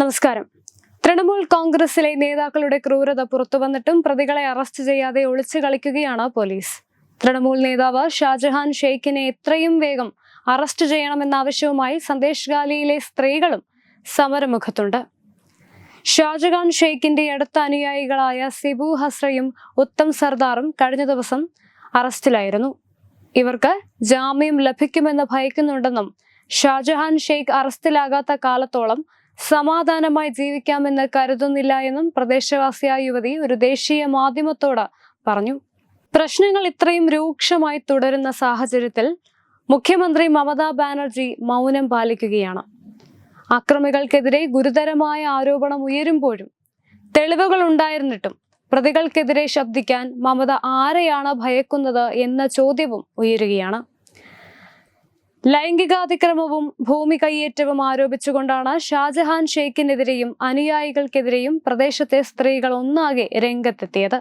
നമസ്കാരം. തൃണമൂൽ കോൺഗ്രസിലെ നേതാക്കളുടെ ക്രൂരത പുറത്തുവന്നിട്ടും പ്രതികളെ അറസ്റ്റ് ചെയ്യാതെ ഒളിച്ചു കളിക്കുകയാണ് പോലീസ്. തൃണമൂൽ നേതാവ് ഷാജഹാൻ ഷെയ്ഖിനെ എത്രയും വേഗം അറസ്റ്റ് ചെയ്യണമെന്ന ആവശ്യവുമായി സന്ദേശ് ഗാലിയിലെ സ്ത്രീകളും സമരമുഖത്തുണ്ട്. ഷാജഹാൻ ഷെയ്ഖിന്റെ അടുത്ത അനുയായികളായ സിബു ഹസ്രയും ഉത്തം സർദാറും കഴിഞ്ഞ ദിവസം അറസ്റ്റിലായിരുന്നു. ഇവർക്ക് ജാമ്യം ലഭിക്കുമെന്ന് ഭയക്കുന്നുണ്ടെന്നും ഷാജഹാൻ ഷെയ്ഖ് അറസ്റ്റിലാകാത്ത കാലത്തോളം സമാധാനമായി ജീവിക്കാമെന്ന് കരുതുന്നില്ല എന്നും പ്രദേശവാസിയായ യുവതി ഒരു ദേശീയ മാധ്യമത്തോട് പറഞ്ഞു. പ്രശ്നങ്ങൾ ഇത്രയും രൂക്ഷമായി തുടരുന്ന സാഹചര്യത്തിൽ മുഖ്യമന്ത്രി മമതാ ബാനർജി മൗനം പാലിക്കുകയാണ്. അക്രമികൾക്കെതിരെ ഗുരുതരമായ ആരോപണം ഉയരുമ്പോഴും തെളിവുകൾ ഉണ്ടായിരുന്നിട്ടും പ്രതികൾക്കെതിരെ ശബ്ദിക്കാൻ മമത ആരെയാണ് ഭയക്കുന്നത് എന്ന ചോദ്യവും ഉയരുകയാണ്. ലൈംഗികാതിക്രമവും ഭൂമി കയ്യേറ്റവും ആരോപിച്ചുകൊണ്ടാണ് ഷാജഹാൻ ഷെയ്ഖിനെതിരെയും അനുയായികൾക്കെതിരെയും പ്രദേശത്തെ സ്ത്രീകൾ ഒന്നാകെ രംഗത്തെത്തിയത്.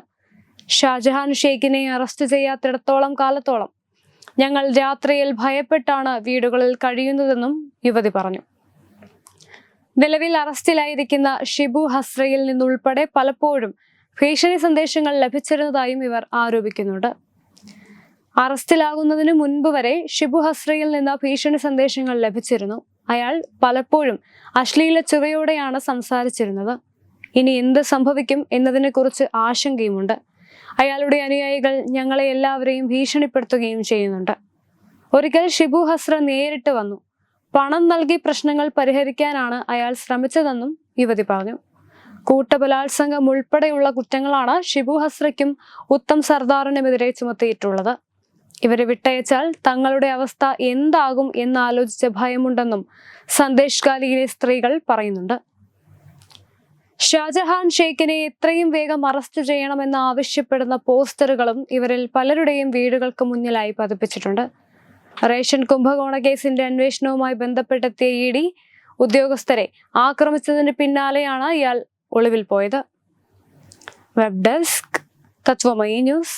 ഷാജഹാൻ ഷെയ്ഖിനെ അറസ്റ്റ് ചെയ്യാത്തിടത്തോളം കാലത്തോളം ഞങ്ങൾ രാത്രിയിൽ ഭയപ്പെട്ടാണ് വീടുകളിൽ കഴിയുന്നതെന്നും യുവതി പറഞ്ഞു. നിലവിൽ അറസ്റ്റിലായിരിക്കുന്ന ഷിബു ഹസ്രയിൽ നിന്നുൾപ്പെടെ പലപ്പോഴും ഭീഷണി സന്ദേശങ്ങൾ ലഭിച്ചിരുന്നതായും ഇവർ ആരോപിക്കുന്നുണ്ട്. അറസ്റ്റിലാകുന്നതിന് മുൻപ് വരെ ഷിബു ഹസ്രയിൽ നിന്ന് ഭീഷണി സന്ദേശങ്ങൾ ലഭിച്ചിരുന്നു. അയാൾ പലപ്പോഴും അശ്ലീല ചുവയോടെയാണ് സംസാരിച്ചിരുന്നത്. ഇനി എന്ത് സംഭവിക്കും എന്നതിനെക്കുറിച്ച് ആശങ്കയുമുണ്ട്. അയാളുടെ അനുയായികൾ ഞങ്ങളെ എല്ലാവരെയും ഭീഷണിപ്പെടുത്തുകയും ചെയ്യുന്നുണ്ട്. ഒരിക്കൽ ഷിബു ഹസ്ര നേരിട്ട് വന്നു. പണം നൽകി പ്രശ്നങ്ങൾ പരിഹരിക്കാനാണ് അയാൾ ശ്രമിച്ചതെന്നും യുവതി പറഞ്ഞു. കൂട്ടബലാത്സംഗം ഉൾപ്പെടെയുള്ള കുറ്റങ്ങളാണ് ഷിബു ഹസ്രയ്ക്കും ഉത്തം സർദാറിനുമെതിരെ ചുമത്തിയിട്ടുള്ളത്. ഇവരെ വിട്ടയച്ചാൽ തങ്ങളുടെ അവസ്ഥ എന്താകും എന്നാലോചിച്ച ഭയമുണ്ടെന്നും സന്ദേശ് ഗാലിയിലെ സ്ത്രീകൾ പറയുന്നുണ്ട്. ഷാജഹാൻ ഷെയ്ഖിനെ എത്രയും വേഗം അറസ്റ്റ് ചെയ്യണമെന്ന് ആവശ്യപ്പെടുന്ന പോസ്റ്ററുകളും ഇവരിൽ പലരുടെയും വീടുകൾക്ക് മുന്നിലായി പതിപ്പിച്ചിട്ടുണ്ട്. റേഷൻ കുംഭകോണ കേസിന്റെ അന്വേഷണവുമായി ബന്ധപ്പെട്ടെത്തിയ ഇ ഡി ഉദ്യോഗസ്ഥരെ ആക്രമിച്ചതിന് പിന്നാലെയാണ് ഇയാൾ ഒളിവിൽ പോയത്. Web desk Tathwamayi news.